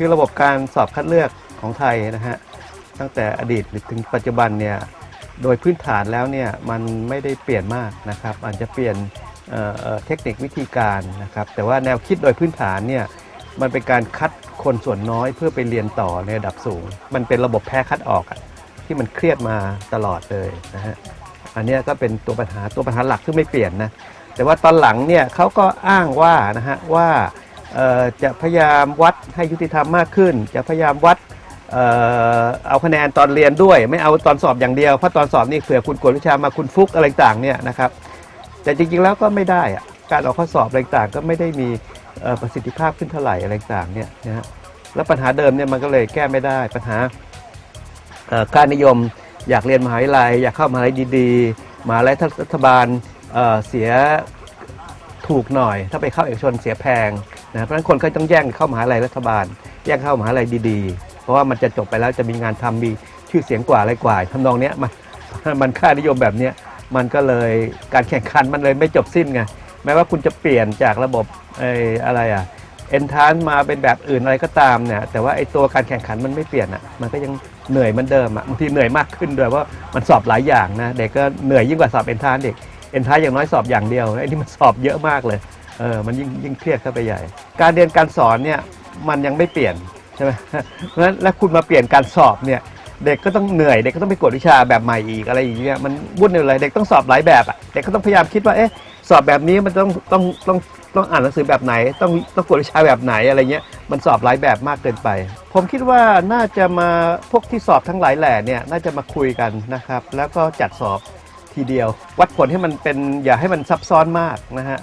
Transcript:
คือระบบการสอบคัดเลือกของไทยนะฮะตั้งแต่อดีตถึงปัจจุบันเนี่ยโดยพื้นฐานแล้วเนี่ยมันไม่ได้เปลี่ยนมากนะครับอาจจะเปลี่ยนเเเทคนิควิธีการนะครับแต่ว่าแนวคิดโดยพื้นฐานเนี่ยมันเป็นการคัดคนส่วนน้อยเพื่อไปเรียนต่อในระดับสูง มันเป็นระบบแพ้คัดออกที่มันเครียดมาตลอดเลยนะฮะอันนี้ก็เป็นตัวปัญหาตัวปัญหาหลักที่ไม่เปลี่ยนนะแต่ว่าตอนหลังเนี่ยเขาก็อ้างว่านะฮะว่า จะพยายามวัดให้ยุติธรรมมากขึ้น จะพยายามวัดเอาคะแนนตอนเรียนด้วย ไม่เอาตอนสอบอย่างเดียวเพราะตอนสอบนี่เผื่อคุณกวดวิชามาคุณฟุกอะไรต่างเนี่ยนะครับ แต่จริงๆแล้วก็ไม่ได้อะการออกข้อสอบอะไรต่างก็ไม่ได้มีประสิทธิภาพขึ้นเท่าไหร่อะไรต่างเนี่ยนะฮะแล้วปัญหาเดิมเนี่ยมันก็เลยแก้ไม่ได้ปัญหาการนิยมอยากเรียนมหาวิทยาลัย อยากเข้ามหาวิทยาลัยดีๆมหาวิทยาลัยรัฐบาลเเสียถูกหน่อย ถ้าไปเข้าเอกชนเสียแพง นะเพราะฉะนั้นคนก็ต้องแย่งเข้ามหาลัยรัฐบาล แย่งเข้ามหาลัยดีๆ เพราะว่ามันจะจบไปแล้วจะมีงานทำมีชื่อเสียงกว่าอะไรกว่าทำนองเนี้ยมันมันค่านิยมแบบเนี้ยมันก็เลยการแข่งขันมันเลยไม่จบสิ้นไงแม้ว่าคุณจะเปลี่ยนจากระบบไอ้อะไรอะเอนทานมาเป็นแบบอื่นอะไรก็ตามเนี่ยแต่ว่าไอ้ตัวการแข่งขันมันไม่เปลี่ยนอะมันก็ยังเหนื่อยเหมือนเดิมอะบางทีเหนื่อยมากขึ้นด้วยเพรามันสอบหลายอย่างนะเด็กก็เหนื่อยยิ่งกว่าสอบเอนทานเด็กเอนทานอย่างน้อยสอบอย่างเดียวไอ้นี่มันสอบเยอะมากเลย เออมันยิ่งยิ่งเครียดเข้าไปใหญ่ การเรียนการสอนเนี่ยมันยังไม่เปลี่ยนใช่ไหมเพราะฉะนั้นแล้วคุณมาเปลี่ยนการสอบเนี่ยเด็กก็ต้องเหนื่อยเด็กก็ต้องไปกวดวิชาแบบใหม่อีกอะไรอย่างเงี้ยมันวุ่นเลยเด็กต้องสอบหลายแบบอะเด็กก็ต้องพยายามคิดว่าเอ๊ะสอบแบบนี้มันต้องต้องต้องต้องอ่านหนังสือแบบไหน ต้องต้องกวดวิชาแบบไหนอะไรเงี้ยมันสอบหลายแบบมากเกินไป ผมคิดว่าน่าจะมาพวกที่สอบทั้งหลายแหล่เนี่ยน่าจะมาคุยกันนะครับแล้วก็จัดสอบทีเดียว วัดผลให้มันเป็นอย่าให้มันซับซ้อนมากนะฮะ